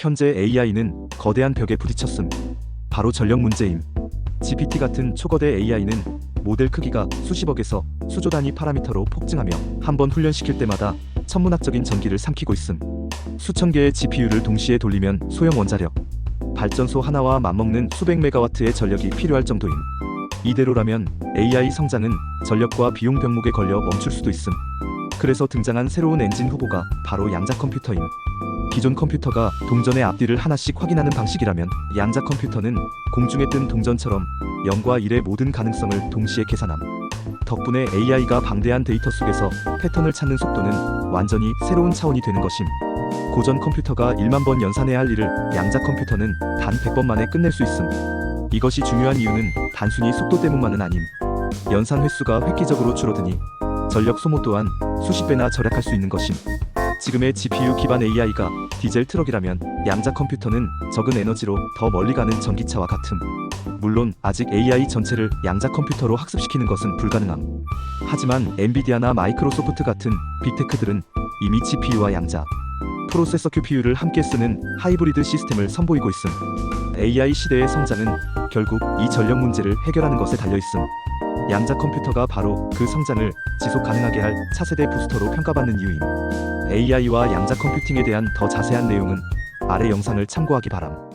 현재 AI는 거대한 벽에 부딪혔음. 바로 전력 문제임. GPT 같은 초거대 AI는 모델 크기가 수십억에서 수조 단위 파라미터로 폭증하며 한 번 훈련시킬 때마다 천문학적인 전기를 삼키고 있음. 수천 개의 GPU를 동시에 돌리면 소형 원자력, 발전소 하나와 맞먹는 수백 메가와트의 전력이 필요할 정도임. 이대로라면 AI 성장은 전력과 비용 병목에 걸려 멈출 수도 있음. 그래서 등장한 새로운 엔진 후보가 바로 양자 컴퓨터임. 기존 컴퓨터가 동전의 앞뒤를 하나씩 확인하는 방식이라면 양자 컴퓨터는 공중에 뜬 동전처럼 0과 1의 모든 가능성을 동시에 계산함. 덕분에 AI가 방대한 데이터 속에서 패턴을 찾는 속도는 완전히 새로운 차원이 되는 것임. 고전 컴퓨터가 1만 번 연산해야 할 일을 양자 컴퓨터는 단 100번 만에 끝낼 수 있음. 이것이 중요한 이유는 단순히 속도 때문만은 아님. 연산 횟수가 획기적으로 줄어드니 전력 소모 또한 수십 배나 절약할 수 있는 것임. 지금의 GPU 기반 AI가 디젤 트럭이라면 양자 컴퓨터는 적은 에너지로 더 멀리 가는 전기차와 같음. 물론 아직 AI 전체를 양자 컴퓨터로 학습시키는 것은 불가능함. 하지만 엔비디아나 마이크로소프트 같은 빅테크들은 이미 GPU와 양자, 프로세서 QPU를 함께 쓰는 하이브리드 시스템을 선보이고 있음. AI 시대의 성장은 결국 이 전력 문제를 해결하는 것에 달려 있음. 양자 컴퓨터가 바로 그 성장을 지속 가능하게 할 차세대 부스터로 평가받는 이유임. AI와 양자 컴퓨팅에 대한 더 자세한 내용은 아래 영상을 참고하기 바람.